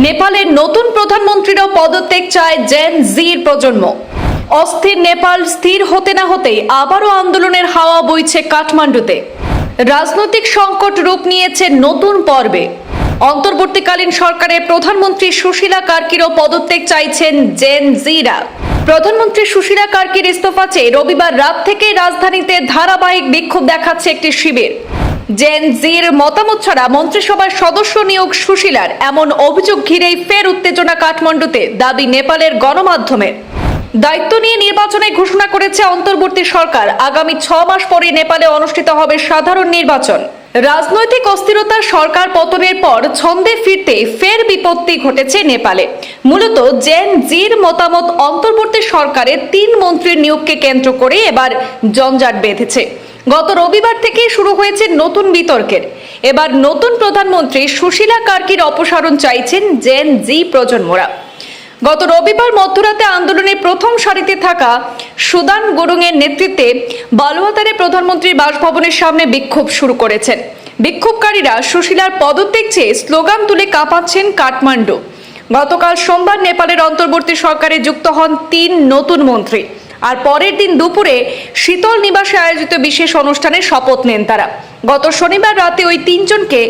নেপালের নতুন প্রধানমন্ত্রীরও পদত্যাগ চায় জেন জির প্রজন্ম। অস্থির নেপাল স্থির হতে না হতেই আবারও আন্দোলনের হাওয়া বইছে কাঠমান্ডুতে। রাজনৈতিক সংকট রূপ নিয়েছে নতুন পর্বে। অন্তর্বর্তীকালীন সরকারের প্রধানমন্ত্রী সুশীলা কার্কিরও পদত্যাগ চাইছেন জেন জিরা প্রধানমন্ত্রী সুশীলা কার্কির ইস্তফা চেয়ে রবিবার রাত থেকে রাজধানীতে ধারাবাহিক বিক্ষোভ দেখাচ্ছে একটি শিবির। জেন জির মতামত ছাড়া মন্ত্রিসভার সদস্য নিয়োগ সুশীলার। এমন অভিযোগ ঘিরেই ফের উত্তেজনা কাঠমান্ডুতে, দাবি নেপালের গণমাধ্যমের দায়িত্ব নিয়ে নির্বাচনে ঘোষণা করেছে অন্তর্বর্তী সরকার। আগামী ছ মাস পরে নেপালে অনুষ্ঠিত হবে সাধারণ নির্বাচন। রাজনৈতিক অস্থিরতা সরকার পতনের পর ছন্দে ফিরতে ফের বিপত্তি ঘটেছে নেপালে। মূলত জেন জির মতামত অন্তর্বর্তী সরকারের তিন মন্ত্রীর নিয়োগকে কেন্দ্র করে এবার জঞ্জাট বেঁধেছে। গত রবিবার থেকেই শুরু হয়েছে নতুন বিতর্কের। এবার নতুন প্রধানমন্ত্রী সুশীলা কার্কির অপসারণ চাইছেন জেন জি প্রজন্মরা। গত রবিবার মধ্যরাতে আন্দোলনের প্রথম সারিতে থাকা সুদান গুরুংয়ের নেতৃত্বে বালুয়াতারে প্রধানমন্ত্রীর বাসভবনের সামনে বিক্ষোভ শুরু করেছেন। বিক্ষোভকারীরা সুশীলার পদত্যাগ চেয়ে স্লোগান তুলে কাঁপাচ্ছেন কাঠমান্ডু। গতকাল সোমবার নেপালের অন্তর্বর্তী সরকারে যুক্ত হন তিন নতুন মন্ত্রী। আর পরের দিন দুপুরে শীতল নিবাসে আয়োজিত বিশেষ অনুষ্ঠানে শপথ নেন তারা। গত শনিবার রাতে ওই তিনজনকে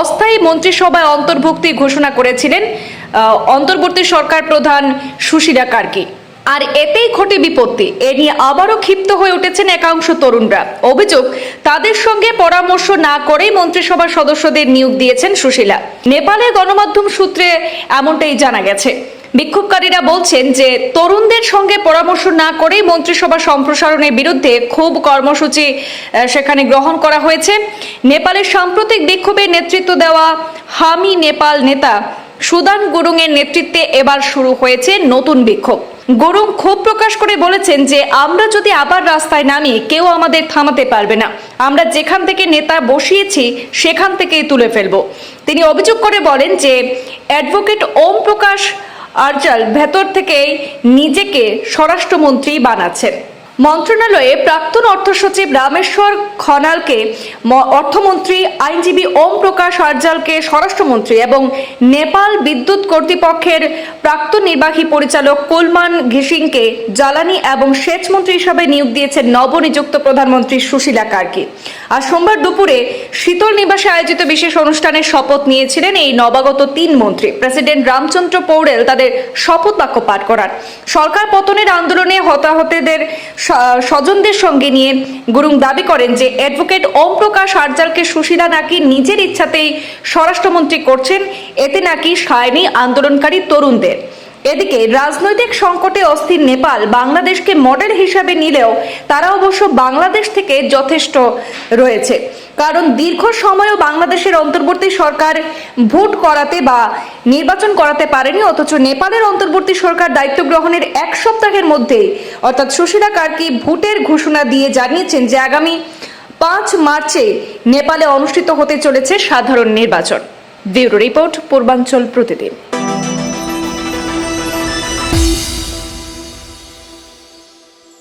অস্থায়ী মন্ত্রিসভায় অন্তর্ভুক্তি ঘোষণা করেছিলেন অন্তর্বর্তী সরকার প্রধান সুশীলা কার্কি। আর এতেই ঘটে বিপত্তি। এ নিয়ে আবারও ক্ষিপ্ত হয়ে উঠেছেন একাংশ তরুণরা। অভিযোগ, তাদের সঙ্গে পরামর্শ না করেই মন্ত্রিসভার সদস্যদের নিয়োগ দিয়েছেন সুশীলা। নেপালের গণমাধ্যম সূত্রে এমনটাই জানা গেছে। বিক্ষোভকারীরা বলছেন যে তরুণদের সঙ্গে পরামর্শ না করেই মন্ত্রিসভা সম্প্রসারণের বিরুদ্ধে খুব কর্মসূচি সেখানে গ্রহণ করা হয়েছে। নেপালের সাম্প্রতিক বিক্ষোভে নেতৃত্ব দেওয়া হামি নেপাল নেতা সুদান গুরুংয়ের নেতৃত্বে এবার শুরু হয়েছে নতুন বিক্ষোভ। গুরুং ক্ষোভ প্রকাশ করে বলেছেন যে, আমরা যদি আবার রাস্তায় নামি, কেউ আমাদের থামাতে পারবে না। আমরা যেখান থেকে নেতা বসিয়েছি, সেখান থেকেই তুলে ফেলব। তিনি অভিযোগ করে বলেন যে, অ্যাডভোকেট ওম প্রকাশ আরজাল ভেতর থেকেই নিজেকে স্বরাষ্ট্রমন্ত্রী বানাচ্ছেন। মন্ত্রণালয়ে প্রাক্তন অর্থ সচিব রামেশ্বর খনালকে অর্থমন্ত্রী আইনজীবী ওম প্রকাশ আরজালকে স্বরাষ্ট্রমন্ত্রী এবং নেপাল বিদ্যুৎ কর্তৃপক্ষের প্রাক্তন নির্বাহী পরিচালক কুলমান ঘিসিংকে জ্বালানি এবং সেচ মন্ত্রী হিসাবে নিয়োগ দিয়েছেন নবনিযুক্ত প্রধানমন্ত্রী সুশীলা কার্কি। আর সোমবার দুপুরে শীতল নিবাসে আয়োজিত বিশেষ অনুষ্ঠানে শপথ নিয়েছিলেন এই নবাগত তিন মন্ত্রী। প্রেসিডেন্ট রামচন্দ্র পৌড়েল তাদের শপথ বাক্য পাঠ করান। সরকার পতনের আন্দোলনে হতাহতদের স্বজনদের সঙ্গে নিয়ে গুরুং দাবি করেন যে অ্যাডভোকেট ওম প্রকাশ আরজালকে সুশীলা নাকি নিজের ইচ্ছাতেই স্বরাষ্ট্রমন্ত্রী করছেন, এতে নাকি সায়নি আন্দোলনকারী তরুণদের। এদিকে রাজনৈতিক সংকটে অস্থির নেপাল বাংলাদেশকে মডেল হিসাবে নিলেও তারা অবশ্য বাংলাদেশ থেকে যথেষ্ট রয়েছে। কারণ দীর্ঘ সময়ও বাংলাদেশের অন্তর্বর্তী সরকার ভোট করাতে বা নির্বাচন করাতে পারেনি, অথচ নেপালের অন্তর্বর্তী সরকার দায়িত্ব গ্রহণের এক সপ্তাহের মধ্যে, অর্থাৎ সুশীলা কার্কি ভোটের ঘোষণা দিয়ে জানিয়েছেন যে আগামী পাঁচ মার্চে নেপালে অনুষ্ঠিত হতে চলেছে সাধারণ নির্বাচন। ব্যুরো রিপোর্ট, পূর্বাঞ্চল প্রতিদিন।